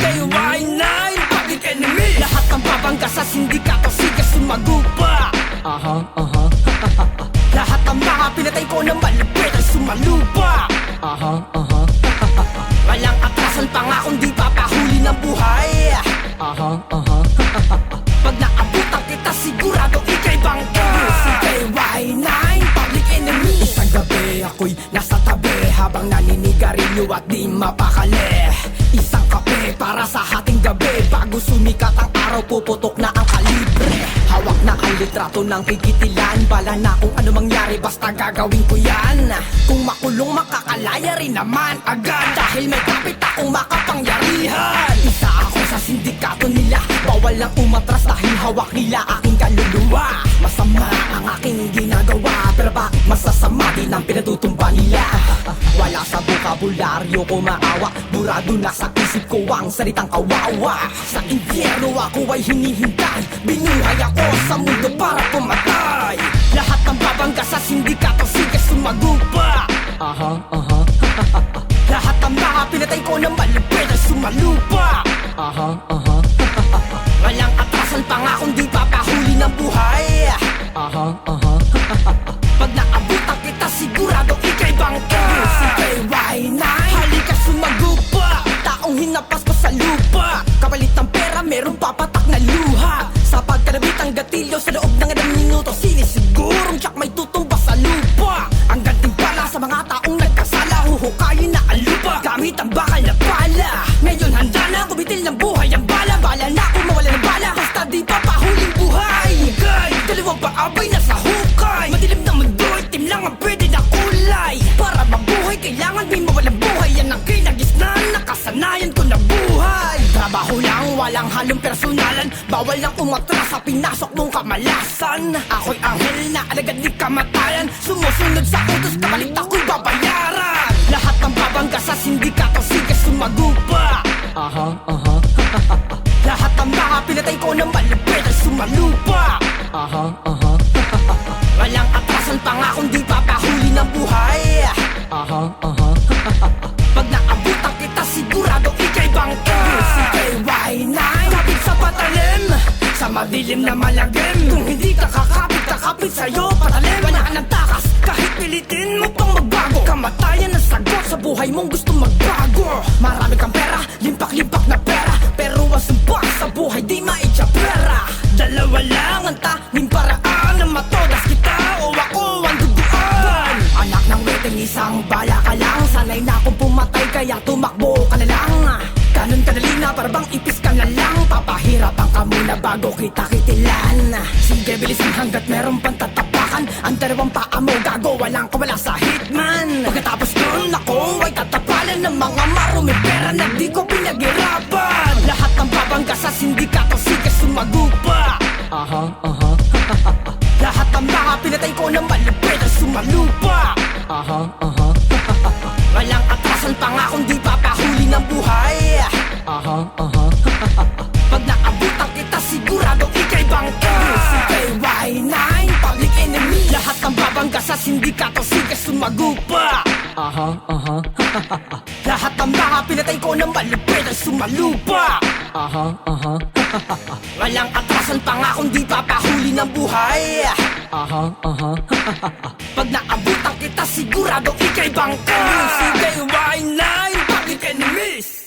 kayo ay nine. Public enemy. Lahat ng pabanggasas hindi ka kasi ka sumagupa Aha, aha Lahat ng mga pinatay ko na malupit ay sumalupa Aha, aha Walang atrasan pa nga kung di papahuli ng buhay. Aha, aha Pag naabutan kita sigurado ikay bangka. CKY9 Public enemy. Isang gabi ako'y nasa tabi Habang naninigarilyo at di mapakali. Bago sumikat ang araw puputok na ang kalibre. Hawak na ang litrato ng kikitilan Bala na kung ano mangyari basta gagawin ko yan. Kung makulong makakalaya rin naman agad. Dahil may kapit akong makapangyarihan. Isa ako sa sindikato nila. Bawal lang umatras dahil hawak nila aking kaluluwa. Masama ang aking ginagawa. Pero bakit masasama sa bukabularyo ko maawa. Burado na sa isip ko ang salitang kawawa. Sa impyerno ako ay hinihintay. Binuhay ako sa mundo para pumatay. Lahat ng babangga sa sindikato sige sumagupa Aha, aha, Lahat ng mga pinatay ko na malupit ay sumalupa. Aha, aha, Walang atrasan pa nga kung di papahuli ng buhay. Aha, aha Pag naabutan kita sigurado ikay bangka. Si KY9 pera meron papatak na luha. Sa pagkarabit ang gatilyo sa loob ng ilang minuto. Sinisigurong tsak may tutumba Trabaho lang, walang halong personalan. Bawal lang umatras sa pinasok mong kamalasan. Ako'y anghel na alagad ni kamatayan. Sumusunod sa utos, kapalit ako'y babayaran. Lahat ng babangga sa sindikato, sige sumagupa. Aha, aha, Lahat ng mga pinatay ko na malupit ay sumalupa. Aha, aha, Walang atrasan pa nga kung di papahuli ng buhay. Aha, aha madilim na malagim Kung hindi ka kakapit, kakapit sa'yo patalim. Wala ka ng takas kahit pilitin mo pang magbago. Kamatayan ang sagot sa buhay mong gusto magbago. Marami kang pera, limpak-limpak na pera. Pero ang sumpa sa buhay di maitsapera. Dalawa lang ang tanging paraan na matodas kita. O ako ang duguan Anak ng wedding isang bala ka lang. Sanay na akong pumatay kaya tumakbo ka na lang Ganun kadali na parang ipis ka na lang. Papahirapan ka muna bago kita kitilan. Sige bilisan hanggat meron pang tatapakan Ang dalawang paa mo gago walang kawala sa hitman. Pagkatapos nun ako ay tatapalan ng mga marumi pera na di ko pinaghirapan. Lahat ng babangga sa sindikato sige sumagupa. Aha, aha, Lahat ng mga pinatay ko na malupit ay sumalupa. Aha, aha, Walang atrasan pa nga kung di papahuli Panggasas hindi ka to sigas sumagupa Aha, aha. Lahat ang lahat pinatay ko ng malupit ay sumalupa. Aha, aha. Walang atrasan pangakong di papahuli ng buhay. Aha, aha. Pag naabutan kita sigurado ikay bangka. Sige, why nine? Bakit enemies?